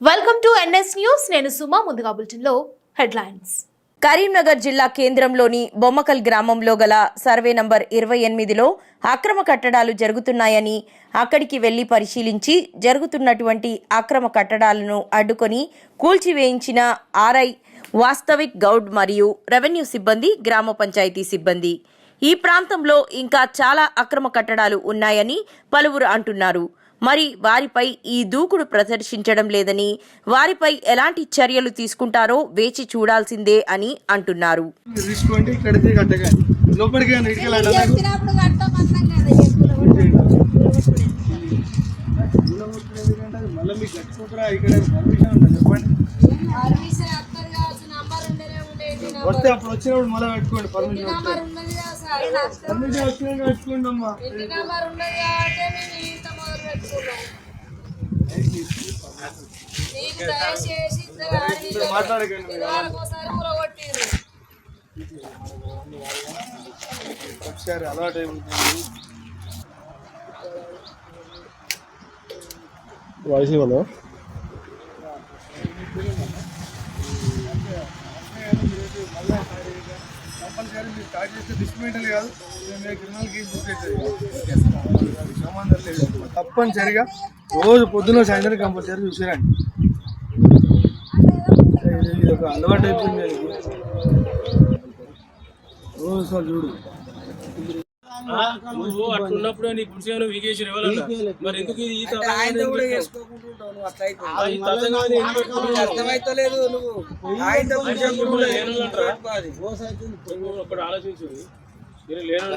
Welcome to NS news నేను సుమా ముందుగా బులెటిన్లో హెడ్లైన్స్. కరీంనగర్ జిల్లా కేంద్రంలోని బొమ్మకల్ గ్రామంలో గల సర్వే నంబర్ ఇరవై ఎనిమిదిలో అక్రమ కట్టడాలు జరుగుతున్నాయని అక్కడికి వెళ్ళి పరిశీలించి జరుగుతున్నటువంటి అక్రమ కట్టడాలను అడ్డుకొని కూల్చివేయించిన ఆర్ఐ వాస్తవిక్ గౌడ్ మరియు రెవెన్యూ సిబ్బంది గ్రామ పంచాయతీ సిబ్బంది. ఈ ప్రాంతంలో ఇంకా చాలా అక్రమ కట్టడాలు ఉన్నాయని పలువురు అంటున్నారు. మరి వారిపై ఈ దూకుడు ప్రదర్శించడం లేదని వారిపై ఎలాంటి చర్యలు తీసుకుంటారో వేచి చూడాల్సిందే అని అంటున్నారు. వస్తే అప్పుడు వచ్చినప్పుడు మళ్ళీ పెట్టుకోండి పర్మిషన్ పర్మిషన్ వచ్చినాక పెట్టుకోండి అమ్మా ఒకసారి అలవాటు అయిపోతుంది వాయిస్ ఇవ్వను కంపల్సరీ మీరు స్టార్ట్ చేస్తే డిస్మెంటల్ కాదు. మేము క్రిమినల్ కేసు బుక్ అవుతుంది సంబంధం లేదు తప్పనిసరిగా రోజు పొద్దున సాయంత్రం కంపల్సరీ చూసారండి. ఇది ఒక అలవాటు అయిపోయింది రోజు సార్ చూడు. నువ్వు అట్లున్నప్పుడు నీ పురుషులు వీకేశ్వరు ఎవరన్నా? మరి ఎందుకు ఈ తతంగం ఆయన కూడా ఎందుకు? చేసుకోకుంటుంటావు నువ్వు అట్లా అయితే. ఆ, ఈ తతంగం అనేది ఎందుకు పెట్టుకున్నావు? అర్థమైతలేదు నువ్వు. ఆయనతో ఒకటి ఆలోచించు. మీరు లేను